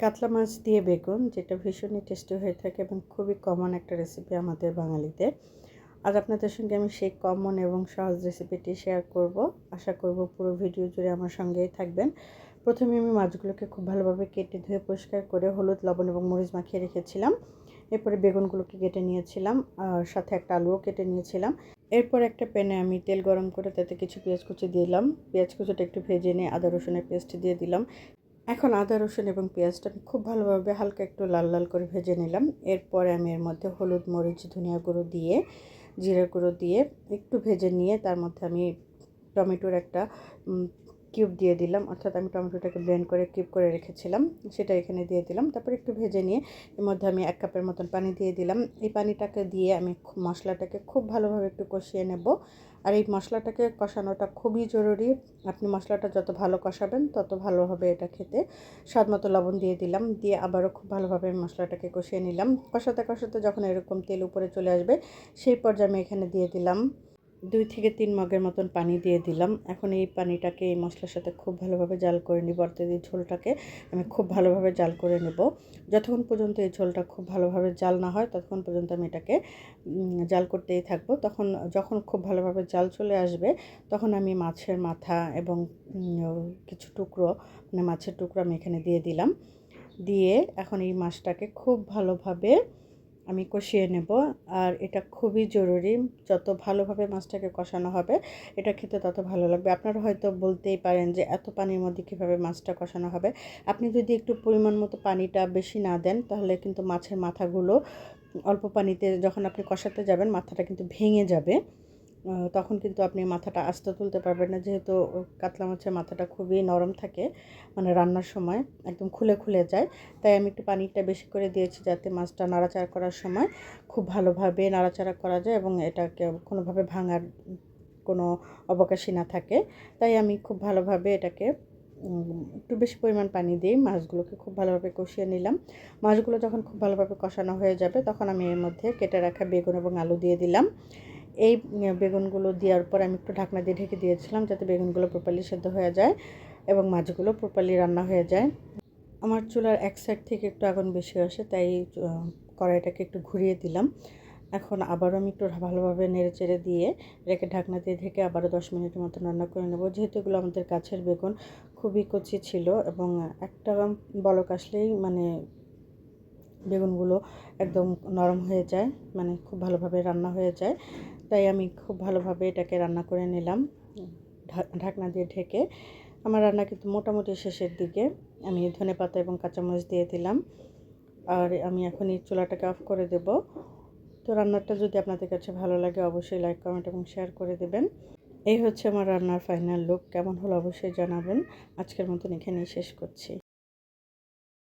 কাতলা মাছ দিয়ে বেগুন, যেটা ভীষণই টেস্টি হয়ে থাকে এবং খুবই কমন একটা রেসিপি আমাদের বাঙালিদের। আজ আপনাদের সঙ্গে আমি সেই কমন এবং সহজ রেসিপিটি শেয়ার করব। আশা করব পুরো ভিডিও জুড়ে আমার সঙ্গেই থাকবেন। প্রথমে আমি মাছগুলোকে খুব ভালোভাবে কেটে ধুয়ে পরিষ্কার করে হলুদ, লবণ এবং মরিচ মাখিয়ে রেখেছিলাম। এরপরে বেগুনগুলোকে কেটে নিয়েছিলাম, আর সাথে একটা আলুও কেটে নিয়েছিলাম। এরপর একটা প্যানে আমি তেল গরম করে তাতে কিছু পেঁয়াজ কুচি দিলাম। পেঁয়াজ কুচিটা একটু ভেজে নিয়ে আদা রসুনের পেস্ট দিয়ে দিলাম। এখন আদা, রসুন এবং পেঁয়াজটা আমি খুব ভালোভাবে হালকা একটু লাল লাল করে ভেজে নিলাম। এরপরে আমি এর মধ্যে হলুদ, মরিচ, ধনিয়া গুঁড়ো দিয়ে, জিরা গুঁড়ো দিয়ে একটু ভেজে নিয়ে তার মধ্যে আমি টমেটোর একটা কিউব দিয়ে দিলাম। অর্থাৎ আমি টমেটোটাকে ব্লেন্ড করে কিউব করে রেখেছিলাম। সেটা এখানে দিয়ে দিলাম। তারপর একটু ভেজে নিয়ে এর মধ্যে আমি এক কাপের মতন পানি দিয়ে দিলাম। এই পানিটাকে দিয়ে আমি মশলাটাকে খুব ভালোভাবে একটু কষিয়ে নেব। আর এই মশলাটাকে কষানোটা খুবই জরুরি। আপনি মশলাটা যত ভালো কষাবেন, তত ভালো হবে এটা খেতে। স্বাদ মতো লবণ দিয়ে দিলাম। দিয়ে আবারও খুব ভালোভাবে মশলাটাকে কষিয়ে নিলাম। কষাতে কষাতে যখন এরকম তেল উপরে চলে আসবে, সেই পর্যায়ে আমি এখানে দিয়ে দিলাম দুই থেকে তিন মগের মতন পানি দিয়ে দিলাম। এখন এই পানিটাকে এই মশলার সাথে খুব ভালোভাবে জাল করে নিব। অর্থাৎ এই ঝোলটাকে আমি খুব ভালোভাবে জাল করে নেব। যতক্ষণ পর্যন্ত এই ঝোলটা খুব ভালোভাবে জাল না হয়, ততক্ষণ পর্যন্ত আমি এটাকে জাল করতেই থাকব। তখন, যখন খুব ভালোভাবে জাল চলে আসবে, তখন আমি মাছের মাথা এবং কিছু টুকরো মানে মাছের টুকরো আমি এখানে দিয়ে দিলাম। দিয়ে এখন এই মাছটাকে খুব ভালোভাবে আমি কষিয়ে নেব। আর এটা খুবই জরুরি, যত ভালোভাবে মাছটাকে কষানো হবে, এটা খেতে তত ভালো লাগবে। আপনারা হয়তো বলতেই পারেন যে, এত পানির মধ্যে কীভাবে মাছটা কষানো হবে। আপনি যদি একটু পরিমাণ মতো পানিটা বেশি না দেন, তাহলে কিন্তু মাছের মাথাগুলো অল্প পানিতে যখন আপনি কষাতে যাবেন, মাথাটা কিন্তু ভেঙে যাবে। তখন কিন্তু আপনি মাথাটা আস্তে তুলতে পারবেন না। যেহেতু কাতলা মাছের মাথাটা খুবই নরম থাকে মানে রান্নার সময় একদম খুলে খুলে যায়। তাই আমি একটু পানিটা বেশি করে দিয়েছি যাতে মাছটা নাড়াচাড়া করার সময় খুব ভালোভাবে নাড়াচাড়া করা যায় এবং এটাকে কোনোভাবে ভাঙার কোনো অবকাশই না থাকে। তাই আমি খুব ভালোভাবে এটাকে একটু বেশি পরিমাণ পানি দিয়ে মাছগুলোকে খুব ভালোভাবে কষিয়ে নিলাম। মাছগুলো যখন খুব ভালোভাবে কষানো হয়ে যাবে, তখন আমি এর মধ্যে কেটে রাখা বেগুন এবং আলু দিয়ে দিলাম। এই বেগুনগুলো দেওয়ার পর আমি একটু ঢাকনা দিয়ে ঢেকে দিয়েছিলাম যাতে বেগুনগুলো প্রপারলি সেদ্ধ হয়ে যায় এবং মাছগুলো প্রপারলি রান্না হয়ে যায়। আমার চুলার এক সাইড থেকে একটু আগুন বেশি আসে, তাই কড়াইটাকে একটু ঘুরিয়ে দিলাম। এখন আবারও আমি একটু ভালোভাবে নেড়ে চেড়ে দিয়ে রেখে ঢাকনা দিয়ে ঢেকে আবারও দশ মিনিটের মতো রান্না করে নেব। যেহেতু এগুলো আমাদের গাছের বেগুন, খুবই কচি ছিল এবং একটা বলক আসলেই মানে বেগুনগুলো একদম নরম হয়ে যায় মানে খুব ভালোভাবে রান্না হয়ে যায়। তাই আমি খুব ভালোভাবে এটাকে রান্না করে নিলাম ঢাকনা দিয়ে ঢেকে। আমার রান্না কিন্তু মোটামুটি শেষের দিকে। আমি ধনে পাতা এবং কাঁচামরিচ দিয়ে দিলাম। আর আমি এখন এই চুলাটাকে অফ করে দেব। তো রান্নাটা যদি আপনাদের কাছে ভালো লাগে, অবশ্যই লাইক, কমেন্ট এবং শেয়ার করে দেবেন। এই হচ্ছে আমার রান্নার ফাইনাল লুক। কেমন হলো অবশ্যই জানাবেন। আজকের মতন এখানেই শেষ করছি।